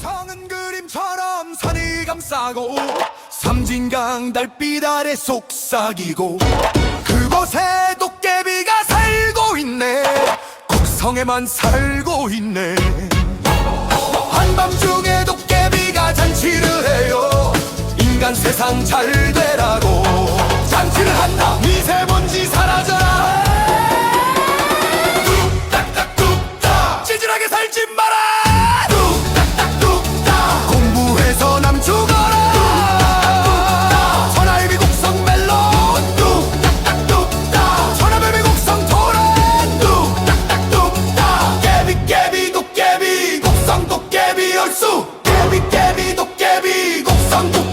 고성은 그림처럼 산이 감싸고 삼진강 달빛 아래 속삭이고 그곳에 도깨비가 살고 있네. 곡성에만 살고 있네. 한밤중에 도깨비가 잔치를 해요. 인간 세상 잘 되라고. 잔치를 한다. 미세먼지 사라져 Santo